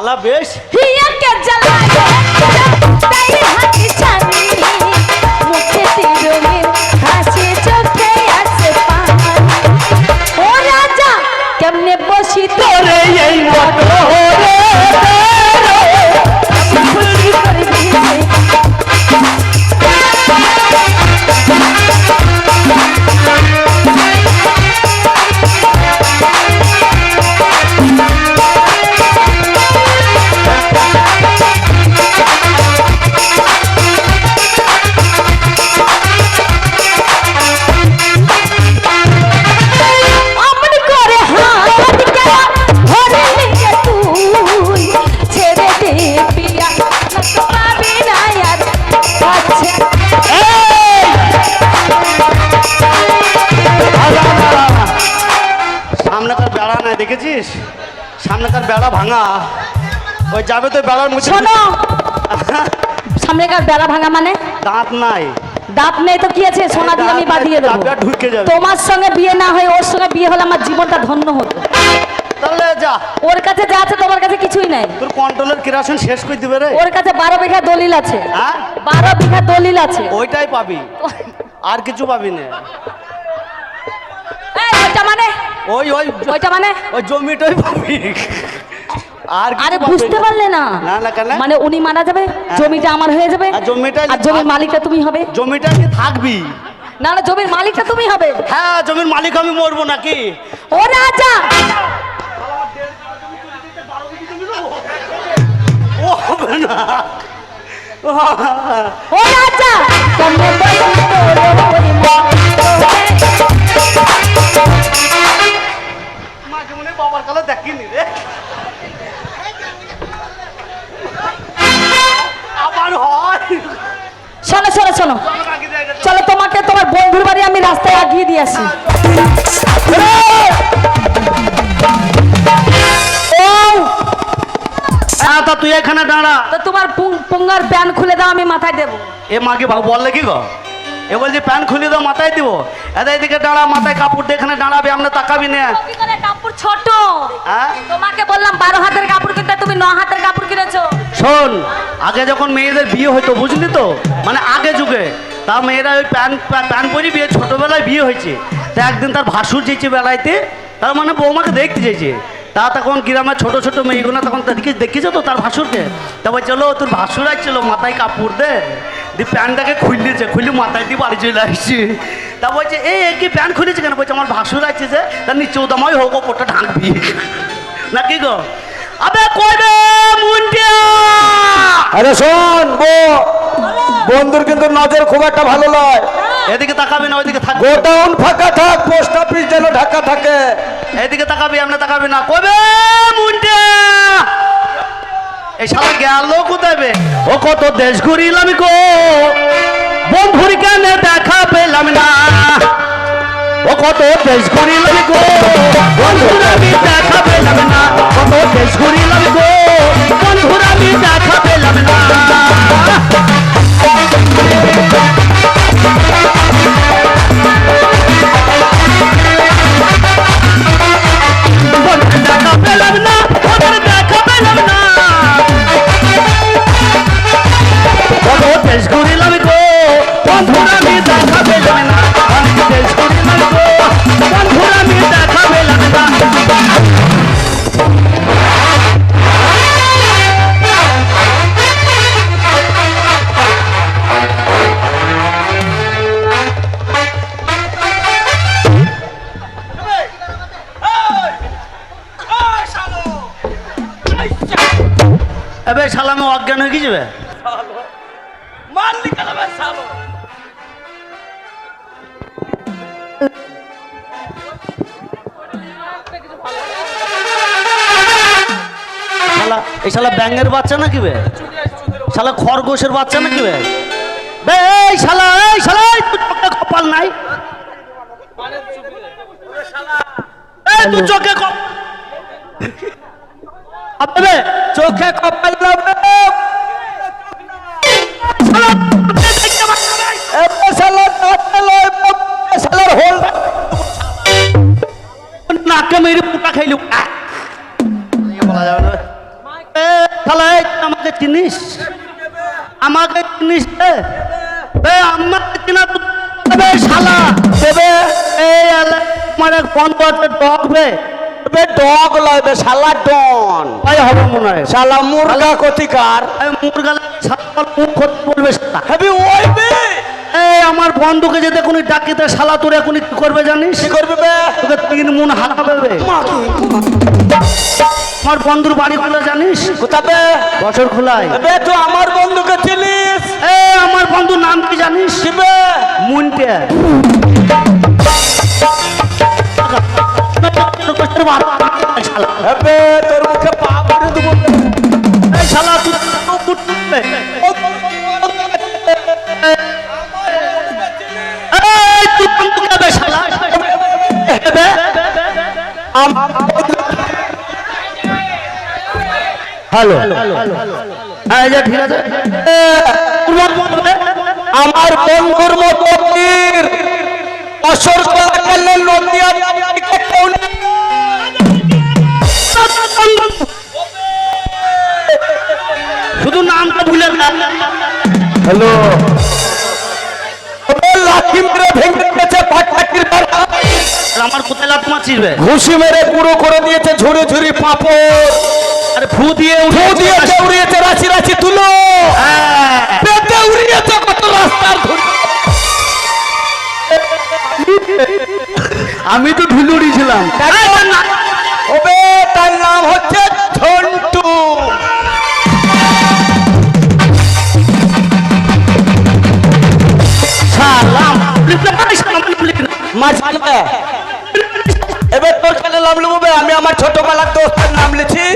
জ্বালা বেশ হিয়াকে জ্বালায়। বেড়া নাই দেখেছিস? সামনেকার বেড়া ভাঙা। ওই যাবে তো বেড়ার মুছে শোনো! সামনেকার বেড়া ভাঙা মানে? দাঁত নাই। দাঁত নেই তো কি আছে? সোনা দিয়ে আমি বাঁধিয়ে দেবো। ঢুকে যাবে। তোমার সঙ্গে বিয়ে না হয়ে ওর সঙ্গে বিয়ে হলে আমার জীবনটা ধন্য হতো। তাহলে যা। ওর কাছে যা আছে তোমার কাছে কিছুই নাই। তোর কন্ট্রোলের কিরাসন শেষ করে দিবে রে। ওর কাছে বারো বিঘা দলিল আছে। হ্যাঁ? বারো বিঘা দলিল আছে। ওইটাই পাবি। আর কিছু পাবি না। ওই ওই ওইটা মানে? ওই জমিটাই পাবি আর আরে বুঝতে পারলে না। না না কেন? মানে উনি মারা যাবে জমিটা আমার হয়ে যাবে আর জমিটা আর জমির মালিকটা তুমি হবে। জমিটা কি থাকবি? না না জমির মালিকটা তুমি হবে। হ্যাঁ জমির মালিক আমি মরবো নাকি? ও রাজা! ও হবে না। ও রাজা! শোনো চলো তোমাকে তোমার বন্ধুর বাড়ি আমি রাস্তায় আগিয়ে দিয়ে আসি। হ্যাঁ তা তুই এখানে দাঁড়া। তো তোমার পুঙ্গার প্যান খুলে দাও আমি মাথায় দেবো। এ মাকে ভাব বললে কি গো। এ বলছি প্যান খুলে দাও মাথায় দিব। এদের এদিকে দাঁড়া মাথায় কাপড় দিয়ে এখানে দাঁড়াবে আমরা তাকাবি না। কাপড় ছোট। হ্যাঁ? তোমাকে বললাম বারো হাতের কাপড় কিনতে তুমি ন হাতের কাপড় কিনেছো। শোন আগে যখন মেয়েদের বিয়ে হতো বুঝলি তো? মানে আগে যুগে। তা মেয়েরা ওই প্যান প্যান পরি বিয়ে, ছোটবেলায় বিয়ে হয়েছে। তা একদিন তার ভাসুর যেছে বেলাইতে তার মানে বৌমাকে দেখতে চাইছে তা তখন গ্রামের ছোট ছোট মেয়েগুলো তখন তাদেরকে দেখেছ তো তার ভাসুরকে। তারপর চলো, তোর ভাসুর আসছিল, মাথায় কাপড় দে। দিয়ে প্যান্টটাকে খুললেছে খুলে মাথায় দিয়ে বাড়ি চলে আসছে। তা বলছে এই এ কি প্যান্ট খুলেছে কেন? বলছে, আমার ভাসুর আছে যে, তার নিচে চৌদামাই হোক, ওপরটা ঢাকবি। নাকি গো? আবে কইবে মুন্ডিয়া আরে শোন বো। বন্ধুর কিন্তু নজর খুব একটা ভালো নয়। এদিকে তাকাবি না ওইদিকে থাকবি গোডাউন ফাঁকা থাক পোস্ট অফিস যেন ঢাকা থাকে। এদিকে তাকাবি আমরা তাকাবি না। কবে মুন্ডে? এই শালা গেল কোথায় বে? ও কত দেশ ঘুরিলাম গো। বন্ধুর কেন দেখা পেলাম না। ও কত দেশ ঘুরিলাম গো। বন্ধুর আমি দেখা পেলাম না। কত দেশ ঘুরিলাম অজ্ঞান হয়ে গেছি শালা এই শালা ব্যাঙের বাচ্চা নাকি বে? শালা খরগোশের বাচ্চা নাকি বে? বে এই শালা এই শালা কপাল নাই। চোখে চোখে কপাল সালায় আমাকে চিনিস আমাকে চিনিস আমাকে চিনা তবে শালা। তবে এই মানে কোন বছর ডক বে। তবে ডগ লয়বে শালা ডন। ভাই হবে মনে হয়। শালা মুরগা ক্ষতিকার। মুরগা শালা মুখ ক্ষতি বলবে শালা। ওই বে এই আমার বন্ধুকে যেতে এখনই ডাকিতে শালা তুলে এখনই কি করবে জানিস? কি করবে বে? তোকে তিন মন হারাবে বে। আমার বন্ধুর বাড়ি খোলা জানিস কোথা বে বছর খোলায় বে তুই আমার বন্ধুকে চিনিস এ আমার বন্ধুর নাম কি জানিস কি বে মুনটে হেবে তোর মুখে পা ভরে দেবো এই শালা তুই উঠবে। এই তুই বন্ধুকে বে শালা। বে। হ্যালো। হ্যাঁ ঠিক আছে। আমার বন্ধুর মতো বীর অসর কলাকালে নদিয়া শুধু নামটা ভুলে না হ্যালো। আমার কোথায় লাভ মারছিস ঘুষি মেরে পুরো করে দিয়েছে ঝুড়ি ঝুড়ি পাপড়। আরে ফু দিয়ে ফু উঠে দিয়েছে উড়িয়েছে রাশি রাশি তুলো। হ্যাঁ। পেটে উড়িয়েছে কত রাস্তার আমি তো ঢুলুড়ি ছিলাম। ওবে তার নাম হচ্ছে ঝন্টু। সালাম। এবার তোর খেলে নাম নেব বে? আমি আমার ছোটবেলার দোস্তের নাম লিখি